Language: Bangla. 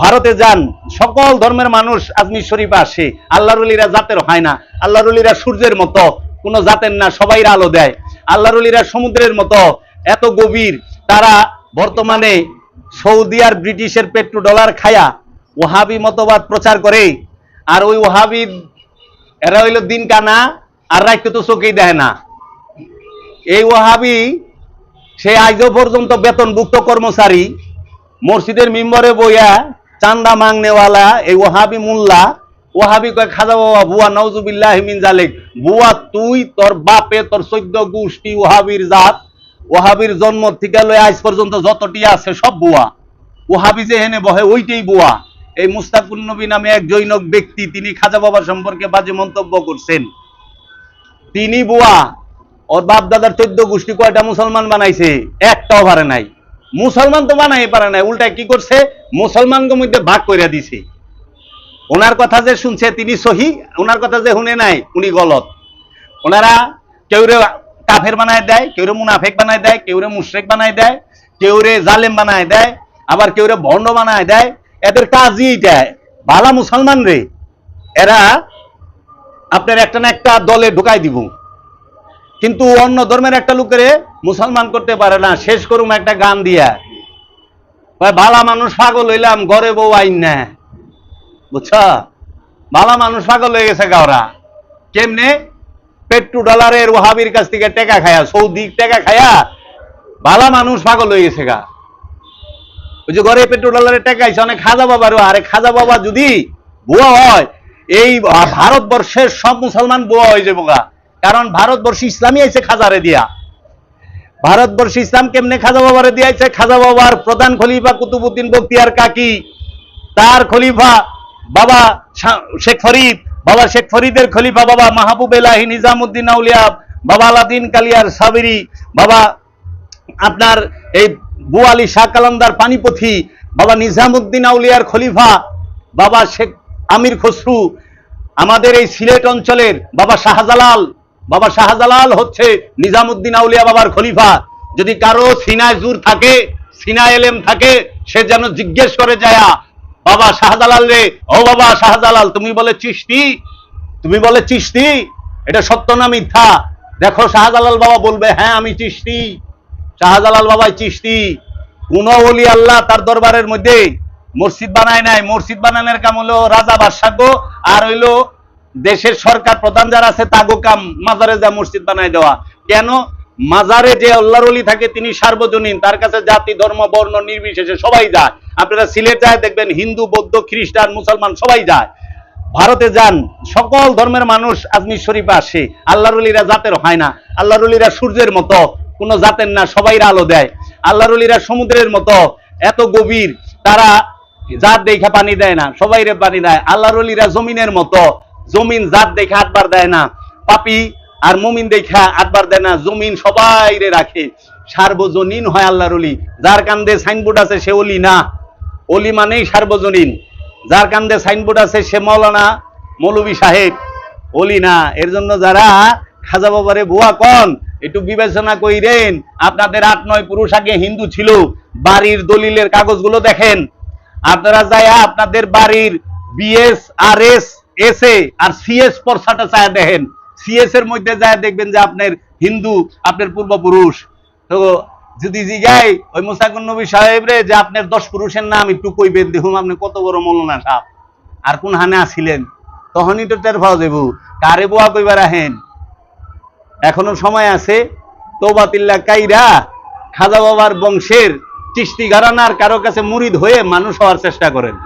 ভারতে যান, সকল ধর্মের মানুষ আজমির শরীফে আসে। আল্লাহ রলিরা জাতের হয় না। আল্লাহ রলিরা সূর্যের মতো। কোনো জাতের না, সবাই আলো দেয়। আল্লাহ রলিরা সমুদ্রের মতো। এত গভীর, তারা বর্তমানে সৌদি আর ব্রিটিশের পেট্রো ডলার খায়া ওহাবি মতবাদ প্রচার করে। আর ওই ওহাবি, এরা হইল দিন কানা, আর রাখতে তো চোখেই দেয় না। এই ওহাবি, সে আজও পর্যন্ত বেতনভুক্ত কর্মচারী। মসজিদের মিম্বরে বইয়া চান্দা মাংনেওয়ালা, এই ওহাবি মোল্লা, ওহাবি কয়, খাজা বাবা, বুয়া নওজুবিল্লাহ জালেক। বুয়া, তুই, তোর বাপে, তোর চৈদ্য গোষ্ঠী ওহাবির জাত। ওহাবির জন্ম থেকে লয়ে আজ পর্যন্ত যতটি আছে সব বুয়া। ওহাবি যে হেনে বহে, ওইটাই বুয়া। এই মুস্তাকুল নবী নামে এক জৈনক ব্যক্তি, তিনি খাজা বাবা সম্পর্কে বাজে মন্তব্য করছেন। তিনি বুয়া, ওর বাপ দাদার চোদ্দ গোষ্ঠী কয়টা মুসলমান বানাইছে? একটাও পারে নাই। মুসলমান তো বানাই পারে নাই উল্টা কি করছে? মুসলমানকে মধ্যে ভাগ করে দিছে। ওনার কথা যে শুনছে তিনি সহি, ওনার কথা যে শুনে নাই, উনি গলত। ওনারা কেউরে কাফের বানায় দেয়, কেউরে মুনাফেক বানায় দেয়, কেউরে মুশরেক বানায় দেয়, কেউরে জালেম বানায় দেয়, আবার কেউরে ভণ্ড বানায় দেয়। এদের কাজই দেয় ভালা মুসলমান রে। এরা আপনার একটা না একটা দলে ঢুকাই দিব। কিন্তু অন্য ধর্মের একটা লোকের মুসলমান করতে পারে না, শেষ করুম একটা গান দিয়া। ভালা মানুষ পাগল হইলাম, ঘরে বউ আইন না। বুঝছ? ভালা মানুষ পাগল হয়ে গেছে গাওরা। কেমনে? পেট্রো ডলারের ওহাবির কাছ থেকে টেকা খায়া, সৌদি টেকা খায়া ভালা মানুষ পাগল হয়ে গেছে গা। ওই যে ঘরে পেট্রো ডলারের টাকা আইছে, অনেক খাজা বাবারও আরে খাজা বাবা যদি বুয়া হয়, এই ভারতবর্ষের সব মুসলমান বুয়া হয়ে যাব গা। কারণ ভারতবর্ষ ইসলামী আইছে খাজারে দিয়া। ভারতবর্ষ ইসলাম কেমনে খাজা বাবারে দিয়েছে? খাজা বাবার প্রধান খলিফা কুতুবুদ্দিন বক্তিয়ার কাকি, তার খলিফা বাবা শেখ ফরিদ, বাবা শেখ ফরিদের খলিফা বাবা মাহবুব এলাহি নিজামুদ্দিন আউলিয়া, বাবা আলাদিন কালিয়ার সাবেরি, বাবা আপনার এই বুয়ালি শাহ কালান্দার পানিপথি, বাবা নিজামুদ্দিন আউলিয়ার খলিফা বাবা শেখ আমির খসরু, আমাদের এই সিলেট অঞ্চলের বাবা শাহজালাল বাবা শাহজালাল হচ্ছে নিজামুদ্দিন আউলিয়া বাবার খলিফা। যদি কারও সিনায় জুর থাকে সিনা এলেম থাকে, সে যেন জিজ্ঞেস করে যায়া বাবা শাহজালাল রে? ও বাবা শাহজালাল, তুমি বলে চিস্তি তুমি বলে চিস্তি এটা সত্য না মিথ্যা? দেখো শাহজালাল বাবা বলবে হ্যাঁ আমি চিস্তি শাহজালাল বাবাই চিস্তি কোন অলি আল্লাহ তার দরবারের মধ্যে মসজিদ বানায় নাই। মসজিদ বানানোর কাম হলো রাজা বাদশাহ আর হইল দেশের সরকার প্রধান যারা আছে, তাগো কাম, মাজারে যা মসজিদ বানায় দেওয়া। কেন? মাজারে যে আল্লাহর অলি থাকে, তিনি সার্বজনীন, তার কাছে জাতি, ধর্ম, বর্ণ, নির্বিশেষে সবাই যায়। আপনারা সিলেট যায়, দেখবেন হিন্দু, বৌদ্ধ, খ্রিস্টান, মুসলমান সবাই যায়। ভারতে যান, সকল ধর্মের মানুষ আজমির শরীফে আসে। আল্লাহ রলিরা জাতের হয় না। আল্লাহ রলিরা সূর্যের মতো, কোনো জাতের না সবাই আলো দেয়। আল্লাহ রলিরা সমুদ্রের মতো, এত গভীর, তারা জাত দেখা পানি দেয় না সবাই পানি দেয়। আল্লাহ রলিরা জমিনের মতো জমিন জাত দেখে আটবার দেয় না, পাপি আর মুমিন দেখা আটবার দেয় না, জমিন সবাই রে রাখে। সার্বজনীন হয় আল্লাহর অলি যার কান্দে সাইনবোর্ড আছে সে অলি না। অলি মানেই সার্বজনীন। যার কান্দে সাইনবোর্ড আছে সে মৌলানা মৌলবী সাহেব। অলি না। এর জন্য যারা খাজা বাবারে বুয়া কন, একটু বিবেচনা কইরেন, আপনাদের আট নয় পুরুষ আগে হিন্দু ছিল, বাড়ির দলিলের কাগজগুলো দেখেন। আপনারা যায় আপনাদের বাড়ির BS R S S A আর সিএস পরসাটা চায় দেখেন। সিএস এর মধ্যে যায় দেখবেন যে আপনার হিন্দু, আপনার পূর্বপুরুষ। তো যদি জিগাই ওই মুসাকুন নবী সাহেব রে, যে আপনার দশ পুরুষের নাম একটু কইবেন, দেখুন আপনি কত বড় মৌলানা সাহেব। আর কোন হানে আসিলেন? তখনই তো টের পাওয়া যাব কারে বোয়া কইবার আহেন? এখনও সময় আছে। তোবাতিল্লা কাইরা, খাজা বাবার বংশের চিস্তি ঘরানার কারও কাছে মুরিদ হয়ে মানুষ হওয়ার চেষ্টা করেন।